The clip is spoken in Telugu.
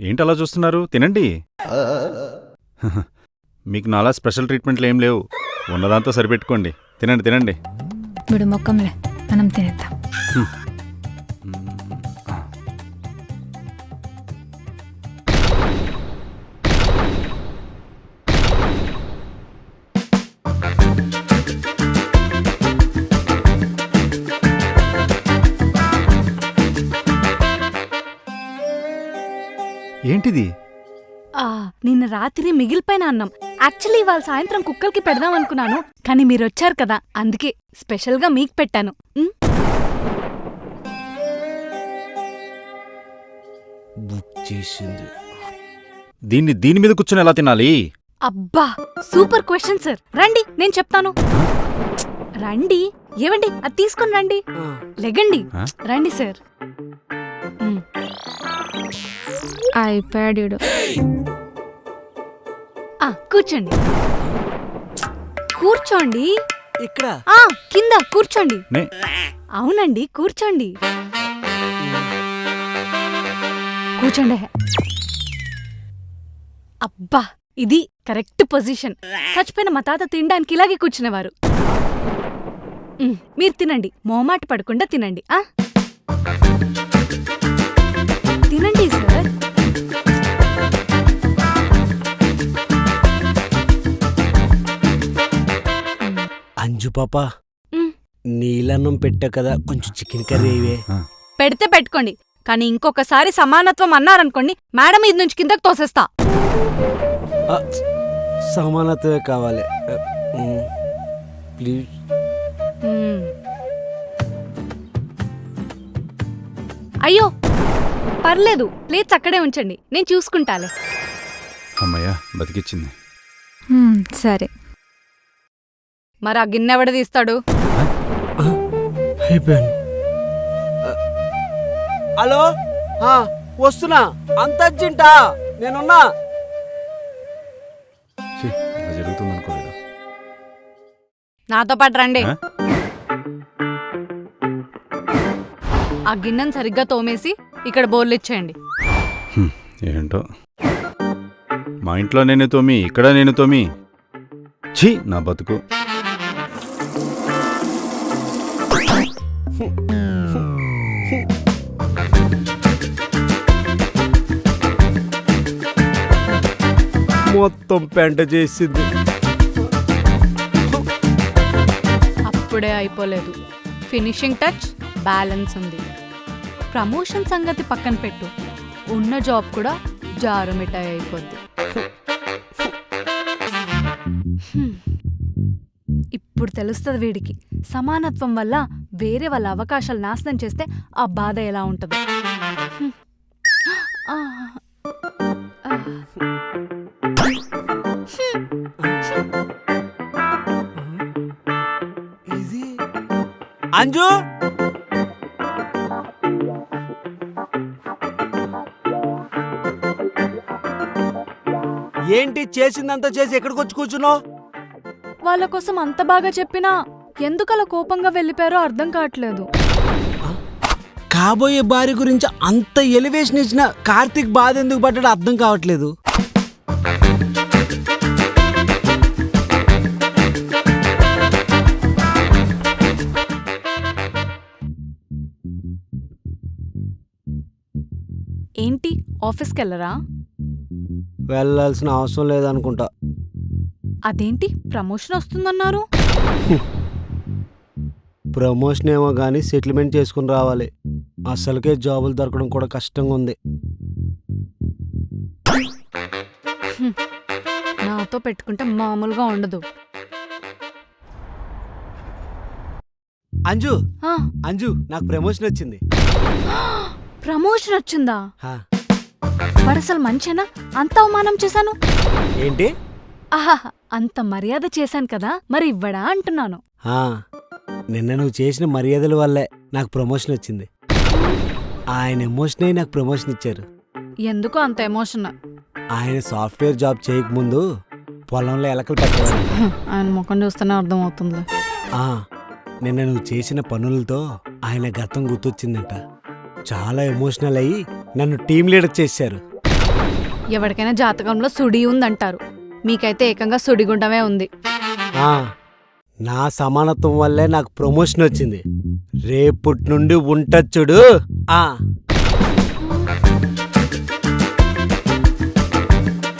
ఏంటి అలా చూస్తున్నారు? తినండి. మీకు నాలా స్పెషల్ ట్రీట్మెంట్లు ఏం లేవు. ఉన్నదాంతో సరిపెట్టుకోండి. తినండి తినండి. వీడు మొక్కంలే మనం తినేద్దాం. ఏంటిది? ఆ నిన్న రాత్రి మిగిలిపోయిన అన్నం. యాక్చువల్లీ ఇవాళ సాయంత్రం కుక్కలకి పెడదాం అనుకున్నాను కానీ మీరు వచ్చారు కదా అందుకే స్పెషల్గా మీకు పెట్టాను. ఉమ్, బుక్ చేసింది. దీన్ని దీని మీద కూర్చొని ఎలా తినాలి? అబ్బా సూపర్ క్వశ్చన్ సార్. రండి నేను చెప్తాను. రండి ఏవండి అది తీసుకొని రండి. లెగండి. ఆ? రండి సార్. అయిపోయాడు. ఆ కూర్చోండి. కూర్చోండి. ఇక్కడ. ఆ కింద కూర్చోండి. నే. అవునండి కూర్చోండి. కూర్చోండి. అబ్బా ఇది కరెక్ట్ పొజిషన్. చచ్చిపోయిన మా తాత తినడానికి ఇలాగే కూర్చునేవారు. మీరు తినండి మోమాట పడకుండా తినండి ఆ? తినండి సార్ పాప. నీలన్నం పెట్టా కదా కొంచెం చికెన్ కర్రీ ఇవే పెడితే పెట్టుకోండి. కానీ ఇంకొకసారి సమానత్వం అన్నారనుకోండి మేడం ఇది నుంచి కిందకు తోసేస్తా. సమానత్వమే కావాలి. ప్లీజ్. అయ్యో పర్లేదు. ప్లేట్స్ అక్కడే ఉంచండి. నేను చూసుకుంటాలే. అమ్మయ్యా బతికిచ్చింది. సరే. మరి ఆ గిన్నె ఎవడ తీస్తాడు? అయిపోయాను హలో? ఆ, వస్తున్నా. అంత అర్జెంటా నేనున్నా. ఛీ, ఇలా జరుగుతుంది అనుకోలేదు నాతో పాటు రండి. ఆ? ఆ గిన్నెను సరిగ్గా తోమేసి ఇక్కడ బోర్లు ఇచ్చేయండి. హ్మ్, ఏంటో? మా ఇంట్లో నేను తోమి ఇక్కడ నేను తోమి. ఛీ నా బతుకు. మొత్తం పెంట చేసింది. అప్పుడే అయిపోలేదు. ఫినిషింగ్ టచ్ బ్యాలెన్స్ ఉంది. ప్రమోషన్ సంగతి పక్కన పెట్టు. ఉన్న జాబ్ కూడా జారుమిఠాయి అయిపోద్ది. ఇప్పుడు తెలుస్తుంది వీడికి. సమానత్వం వల్ల వేరే వాళ్ళ అవకాశాలు నాశనం చేస్తే ఆ బాధ ఎలా ఉంటుందో? అంజు? ఏంటి చేసిందంతా చేసి ఎక్కడికి వచ్చి కూర్చున్నావు? వాళ్ళ కోసం అంత బాగా చెప్పినా ఎందుకలా కోపంగా వెళ్ళిపోయారో అర్థం కావట్లేదు. కాబోయే భార్య గురించి అంత ఎలివేషన్ ఇచ్చిన కార్తీక్ బాధ ఎందుకు పడ్డాడో అర్థం కావట్లేదు. ఏంటి ఆఫీస్కి వెళ్ళరా వెళ్ళాల్సిన అవసరం లేదనుకుంటా. అదేంటి ప్రమోషన్ వస్తుందన్నారు? ప్రమోషన్ ఏమో కానీ సెటిల్మెంట్ చేసుకుని రావాలి. అసలుకే జాబులు దొరకడం కూడా కష్టంగా ఉంది. నాతో పెట్టుకుంటే మామూలుగా ఉండదు. అంజు! ఆ, అంజు నాకు ప్రమోషన్ వచ్చింది. ప్రమోషన్ వచ్చిందా? హా. వాడు అసలు మంచేనా అంత అవమానం చేశాను. ఏంటి? ఆహా అంత మర్యాద చేశాను కదా మరి ఇవ్వడా అంటున్నాను. నిన్న నువ్వు చేసిన మర్యాదల వల్లే నాకు ప్రమోషన్ వచ్చింది. ఆయన ఎమోషన్ అయి నాకు ప్రమోషన్ ఇచ్చారు. ఎందుకు అంత ఎమోషన్ ఆయన సాఫ్ట్వేర్ జాబ్ చేయకముందు పొలంలో ఎలకలు పట్టేవారు. ఆయన ముఖం చూస్తేనే అర్థమవుతుంది ఆ, నిన్న నువ్వు చేసిన పనులతో ఆయన గతం గుర్తొచ్చిందంట. చాలా ఎమోషనల్ అయ్యి నన్ను టీం లీడర్ చేశారు. ఎవరికైనా జాతకంలో సుడి ఉందంటారు. మీకైతే ఏకంగా సుడిగుండమే ఉంది. ఆ, నా సమానత్వం వల్లే నాకు ప్రమోషన్ వచ్చింది. రేపటి నుండి ఉంటచ్చుడు ఆ.